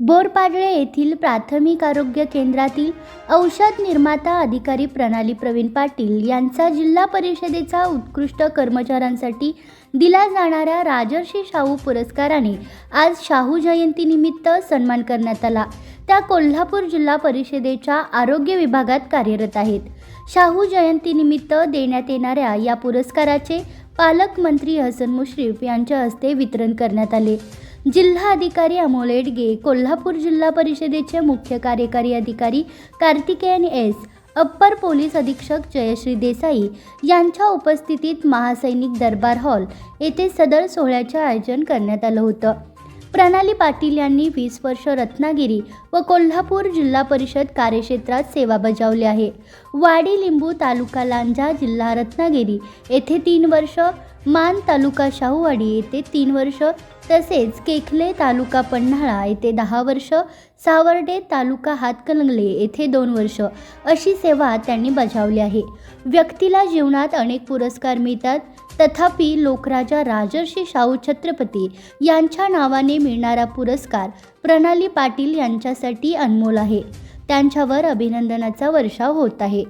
बोरपाडळे येथील प्राथमिक आरोग्य केंद्रातील औषध निर्माता अधिकारी प्रणाली प्रवीण पाटील यांचा जिल्हा परिषदेचा उत्कृष्ट कर्मचाऱ्यांसाठी दिला जाणाऱ्या राजर्षी शाहू पुरस्काराने आज शाहू जयंतीनिमित्त सन्मान करण्यात आला. त्या कोल्हापूर जिल्हा परिषदेच्या आरोग्य विभागात कार्यरत आहेत. शाहू जयंतीनिमित्त देण्यात येणाऱ्या या पुरस्काराचे पालकमंत्री हसन मुश्रीफ यांच्या हस्ते वितरण करण्यात आले. जिल्हा अधिकारी अमोल एडगे कोल्हापूर जिल्हा परिषदेचे मुख्य कार्यकारी अधिकारी कार्तिकेयन एस अप्पर पोलीस अधीक्षक जयश्री देसाई यांच्या उपस्थितीत महासैनिक दरबार हॉल येथे सदर सोहळ्याचे आयोजन करण्यात आलं होतं. प्रणाली पाटील यांनी वीस वर्ष रत्नागिरी व कोल्हापूर जिल्हा परिषद कार्यक्षेत्रात सेवा बजावली आहे. वाडी लिंबू तालुका लांजा जिल्हा रत्नागिरी येथे तीन वर्ष मान तालुका शाहूवाडी येथे तीन वर्ष तसेच केखले तालुका पन्हाळा येथे दहा वर्ष सावर्डे तालुका हातकणंगले येथे दोन वर्ष अशी सेवा त्यांनी बजावली आहे. व्यक्तीला जीवनात अनेक पुरस्कार मिळतात. तथापि लोकराजा राजर्षी शाहू छत्रपती यांच्या नावाने मिळणारा पुरस्कार प्रणाली पाटील यांच्यासाठी अनमोल आहे. त्यांच्यावर अभिनंदनाचा वर्षाव होत आहे.